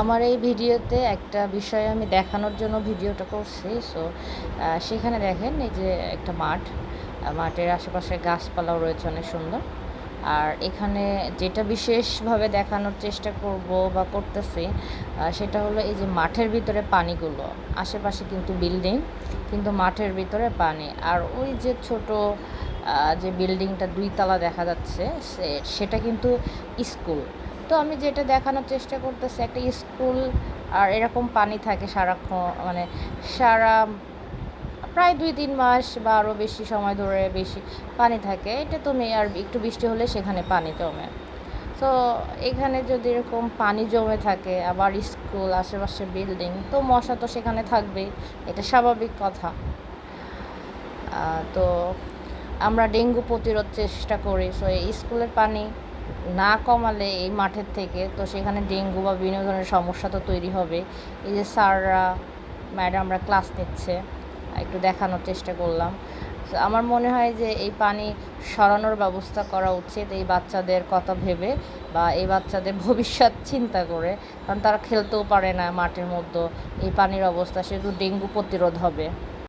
আমার এই ভিডিওতে একটা বিষয় আমি দেখানোর জন্য ভিডিওটা করছি। সো সেখানে দেখেন এই যে একটা মাঠ। মাঠের আশেপাশে গাছপালাও রয়েছে অনেক সুন্দর। আর এখানে যেটা বিশেষভাবে দেখানোর চেষ্টা করব বা করতেছি সেটা হলো এই যে মাঠের ভিতরে পানিগুলো। আশেপাশে কিন্তু বিল্ডিং, কিন্তু মাঠের ভিতরে পানি। আর ওই যে ছোট যে বিল্ডিংটা দুই তলা দেখা যাচ্ছে সেটা কিন্তু স্কুল। তো আমি যেটা দেখানোর চেষ্টা করতেছি, একটা স্কুল আর এরকম পানি থাকে সারাক্ষণ মানে সারা প্রায় দুই তিন মাস বা আরও বেশি সময় ধরে বেশি পানি থাকে। এটা তুমি আর একটু বৃষ্টি হলে সেখানে পানি জমে। তো এখানে যদি এরকম পানি জমে থাকে, আবার স্কুল, আশেপাশে বিল্ডিং, তো মশা তো সেখানে থাকবেই, এটা স্বাভাবিক কথা। তো আমরা ডেঙ্গু প্রতিরোধ চেষ্টা করি। সো এই স্কুলের পানি না কমালে এই মাঠের থেকে, তো সেখানে ডেঙ্গু বা বিভিন্ন ধরনের সমস্যা তো তৈরি হবে। এই যে স্যাররা, ম্যাডামরা ক্লাস নিচ্ছে, একটু দেখানোর চেষ্টা করলাম। আমার মনে হয় যে এই পানি সরানোর ব্যবস্থা করা উচিত এই বাচ্চাদের কথা ভেবে বা এই বাচ্চাদের ভবিষ্যৎ চিন্তা করে, কারণ তারা খেলতেও পারে না মাঠের মধ্যে। এই পানির অবস্থা, সেহেতু ডেঙ্গু প্রতিরোধ হবে।